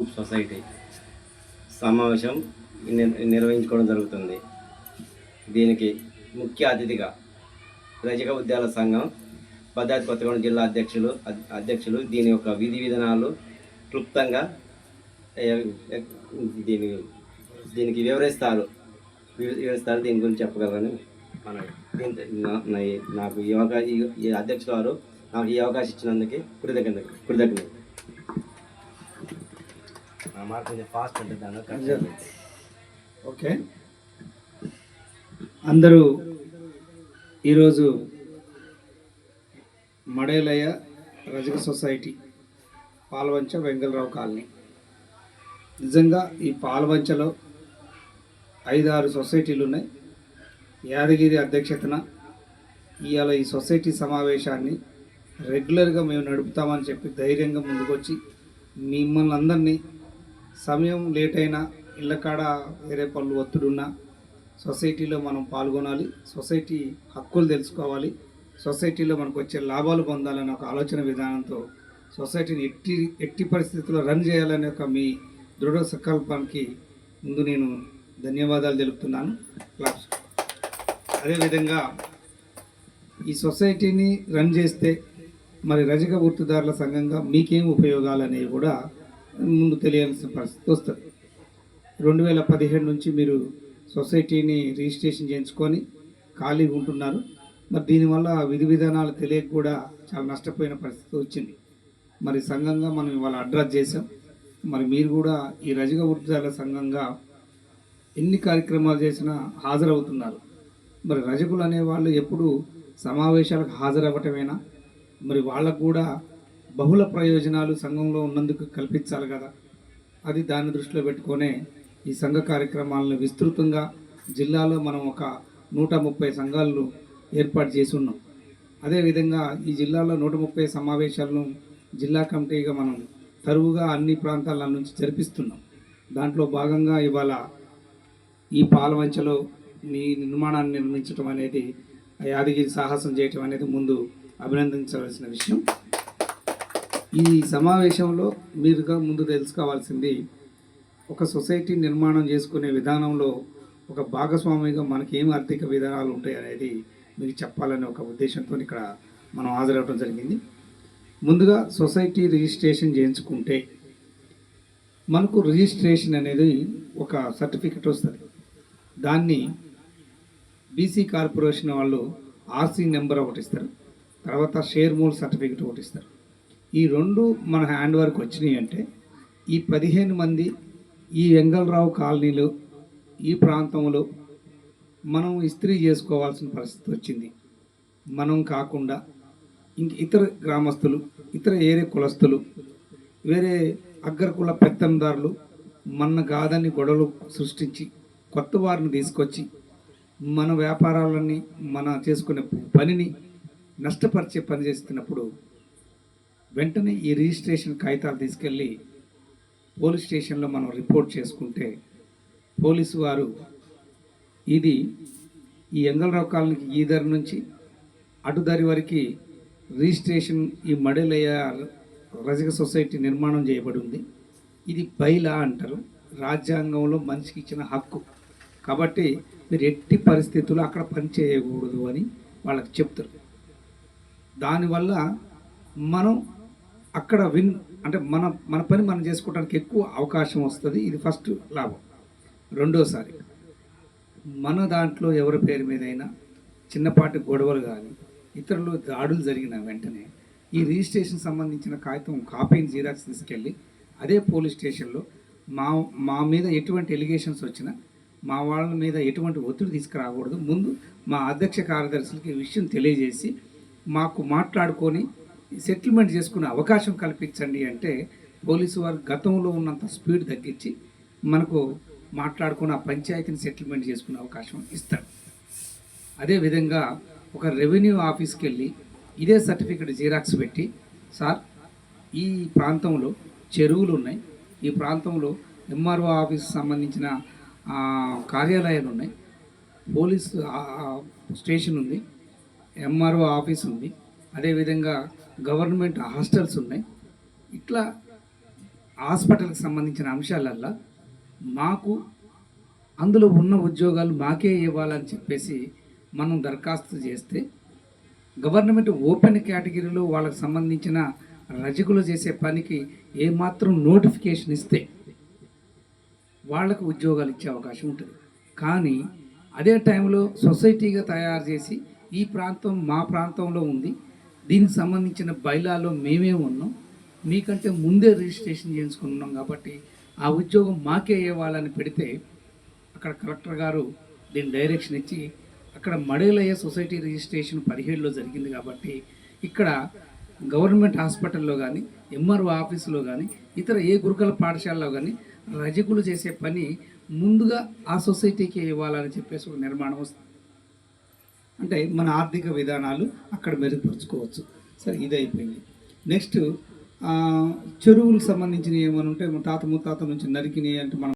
Society సమావేశం నిర్వహించుకోవడం జరుగుతుంది. దీనికి ముఖ్య అతిథిగా రజక ఉద్యాల సంఘం భద్రాద్రి కొత్తగూడెం జిల్లా అధ్యక్షులు అధ్యక్షులు దీని యొక్క విధి విధానాలు క్లుప్తంగా దీని దీనికి వివరిస్తారు. వివరిస్తారు. దీని గురించి చెప్పగలరని నాకు ఈ అవకాశం ఈ అధ్యక్షుల వారు నాకు ఈ అవకాశం ఇచ్చినందుకు కృతజ్ఞత కృతజ్ఞత. ఉంటుంది. ఓకే. అందరూ ఈరోజు మడేలయ్య రజక సొసైటీ పాల్వంచ వెంగళరావు కాలనీ. నిజంగా ఈ పాల్వంచలో ఐదు ఆరు సొసైటీలు ఉన్నాయి. యాదగిరి అధ్యక్షతన ఇవాళ ఈ సొసైటీ సమావేశాన్ని రెగ్యులర్గా మేము నడుపుతామని చెప్పి ధైర్యంగా ముందుకొచ్చి మిమ్మల్ని అందరినీ సమయం లేట్ అయినా ఇళ్ళ కాడ వేరే పనులు ఒత్తిడున్నా సొసైటీలో మనం పాల్గొనాలి. సొసైటీ హక్కులు తెలుసుకోవాలి. సొసైటీలో మనకు వచ్చే లాభాలు పొందాలనే ఒక ఆలోచన విధానంతో సొసైటీని ఎట్టి ఎట్టి పరిస్థితుల్లో రన్ చేయాలనే ఒక మీ దృఢ సంకల్పానికి ముందు నేను ధన్యవాదాలు తెలుపుతున్నాను. అదేవిధంగా ఈ సొసైటీని రన్ చేస్తే మరి రజక గుర్తుదారుల సంఘంగా మీకేం ఉపయోగాలు అనేవి కూడా ముందు తెలియాల్సిన పరిస్థితి వస్తుంది. రెండు వేల పదిహేడు నుంచి మీరు సొసైటీని రిజిస్ట్రేషన్ చేయించుకొని ఖాళీగా ఉంటున్నారు. మరి దీనివల్ల విధి విధానాలు తెలియక కూడా చాలా నష్టపోయిన పరిస్థితి వచ్చింది. మరి సంఘంగా మనం ఇవాళ అడ్రస్ చేసాం మరి మీరు కూడా ఈ రజక వృద్ధాల సంఘంగా ఎన్ని కార్యక్రమాలు చేసినా హాజరవుతున్నారు. మరి రజకులు అనేవాళ్ళు ఎప్పుడు సమావేశాలకు హాజరవ్వటమేనా? మరి వాళ్ళకు కూడా బహుళ ప్రయోజనాలు సంఘంలో ఉన్నందుకు కల్పించాలి కదా. అది దాన్ని దృష్టిలో పెట్టుకొనే ఈ సంఘ కార్యక్రమాలను విస్తృతంగా జిల్లాలో మనం ఒక నూట ముప్పై సంఘాలను ఏర్పాటు చేసి ఉన్నాం. అదేవిధంగా ఈ జిల్లాలో నూట ముప్పై సమావేశాలను జిల్లా కమిటీగా మనం తరువుగా అన్ని ప్రాంతాల నుంచి జరిపిస్తున్నాం. దాంట్లో భాగంగా ఇవాళ ఈ పాలవంచలో మీ నిర్మాణాన్ని నిర్మించడం అనేది ఆ యాదగిరి సాహసం చేయటం అనేది ముందు అభినందించవలసిన విషయం. ఈ సమావేశంలో మీరుగా ముందు తెలుసుకోవాల్సింది ఒక సొసైటీ నిర్మాణం చేసుకునే విధానంలో ఒక భాగస్వామిగా మనకి ఏం ఆర్థిక విధానాలు ఉంటాయి అనేది మీకు చెప్పాలనే ఒక ఉద్దేశంతో ఇక్కడ మనం హాజరవడం జరిగింది. ముందుగా సొసైటీ రిజిస్ట్రేషన్ చేయించుకుంటే మనకు రిజిస్ట్రేషన్ అనేది ఒక సర్టిఫికెట్ వస్తుంది. దాన్ని బీసీ కార్పొరేషన్ వాళ్ళు ఆర్సీ నెంబర్ ఒకటి ఇస్తారు తర్వాత షేర్ మూల్ సర్టిఫికెట్ ఒకటి ఇస్తారు. ఈ రెండు మన హ్యాండ్ వర్క్ వచ్చినాయి అంటే ఈ పదిహేను మంది ఈ వెంగళరావు కాలనీలో ఈ ప్రాంతంలో మనం ఇస్త్రీ చేసుకోవాల్సిన పరిస్థితి వచ్చింది. మనం కాకుండా ఇంక ఇతర గ్రామస్తులు ఇతర ఏరే కులస్తులు వేరే అగ్రకుల పెత్తందారులు మన గాదని గొడవలు సృష్టించి కొత్త వారిని తీసుకొచ్చి మన వ్యాపారాలన్నీ మన చేసుకునే పనిని నష్టపరిచే పని చేస్తున్నప్పుడు వెంటనే ఈ రిజిస్ట్రేషన్ కాగితాలు తీసుకెళ్ళి పోలీస్ స్టేషన్లో మనం రిపోర్ట్ చేసుకుంటే పోలీసు వారు ఇది ఈ ఎంగళరావు కాలనీకి ఈ దారి నుంచి అటుదారి వరకు రిజిస్ట్రేషన్ ఈ మడలయ్య రజక సొసైటీ నిర్మాణం చేయబడి ఉంది ఇది బైలా అంటారు. రాజ్యాంగంలో మనిషికి ఇచ్చిన హక్కు. కాబట్టి మీరు ఎట్టి పరిస్థితుల్లో అక్కడ పని చేయకూడదు అని వాళ్ళకి చెప్తారు. దానివల్ల మనం అక్కడ విన్ అంటే మన మన పని మనం చేసుకోవడానికి ఎక్కువ అవకాశం వస్తుంది. ఇది ఫస్ట్ లాభం. రెండోసారి మన దాంట్లో ఎవరి పేరు మీదైనా చిన్నపాటి గొడవలు కానీ ఇతరులు దాడులు జరిగిన వెంటనే ఈ రిజిస్ట్రేషన్ సంబంధించిన కాగితం కాపీని జీరాక్స్ తీసుకెళ్ళి అదే పోలీస్ స్టేషన్లో మా మా మీద ఎటువంటి ఎలిగేషన్స్ వచ్చినా మా వాళ్ళ మీద ఎటువంటి ఒత్తిడి తీసుకురాకూడదు. ముందు మా అధ్యక్ష కార్యదర్శులకి విషయం తెలియజేసి మాకు మాట్లాడుకొని సెటిల్మెంట్ చేసుకునే అవకాశం కల్పించండి అంటే పోలీసు వారు గతంలో ఉన్నంత స్పీడ్ తగ్గించి మనకు మాట్లాడుకుని ఆ పంచాయతీని సెటిల్మెంట్ చేసుకునే అవకాశం ఇస్తాడు అదేవిధంగా ఒక రెవెన్యూ ఆఫీస్కి వెళ్ళి ఇదే సర్టిఫికెట్ జీరాక్స్ పెట్టి సార్ ఈ ప్రాంతంలో చెరువులు ఉన్నాయి. ఈ ప్రాంతంలో ఎంఆర్ఓ ఆఫీస్ సంబంధించిన కార్యాలయాలు ఉన్నాయి. పోలీసు స్టేషన్ ఉంది. ఎంఆర్ఓ ఆఫీస్ ఉంది. అదేవిధంగా గవర్నమెంట్ హాస్టల్స్ ఉన్నాయి. ఇట్లా హాస్పిటల్కి సంబంధించిన అంశాలల్లో మాకు అందులో ఉన్న ఉద్యోగాలు మాకే ఇవ్వాలని చెప్పేసి మనం దరఖాస్తు చేస్తే గవర్నమెంట్ ఓపెన్ కేటగిరీలో వాళ్ళకి సంబంధించిన రజకులు చేసే పనికి ఏమాత్రం నోటిఫికేషన్ ఇస్తే వాళ్ళకు ఉద్యోగాలు ఇచ్చే అవకాశం ఉంటుంది. కానీ అదే టైంలో సొసైటీగా తయారు చేసి ఈ ప్రాంతం మా ప్రాంతంలో ఉంది. దీనికి సంబంధించిన బైలాలో మేమే ఉన్నాం. మీకంటే ముందే రిజిస్ట్రేషన్ చేయించుకున్నాం కాబట్టి ఆ ఉద్యోగం మాకే ఇవ్వాలని పెడితే అక్కడ కలెక్టర్ గారు దీని డైరెక్షన్ ఇచ్చి అక్కడ మడేలయ్య సొసైటీ రిజిస్ట్రేషన్ పదిహేడులో జరిగింది కాబట్టి ఇక్కడ గవర్నమెంట్ హాస్పిటల్లో కానీ ఎంఆర్ఓ ఆఫీసులో కానీ ఇతర ఏ గురుకుల పాఠశాలలో కానీ రజకులు చేసే పని ముందుగా ఆ సొసైటీకి ఇవ్వాలని చెప్పేసి ఒక నిర్మాణం వస్తుంది. అంటే మన ఆర్థిక విధానాలు అక్కడ మెరుగుపరుచుకోవచ్చు. సరే ఇది అయిపోయింది. నెక్స్ట్ చెరువులకు సంబంధించిన ఏమైనా ఉంటే మన తాత ముత్తాత నుంచి నరికినాయి అంటే మనం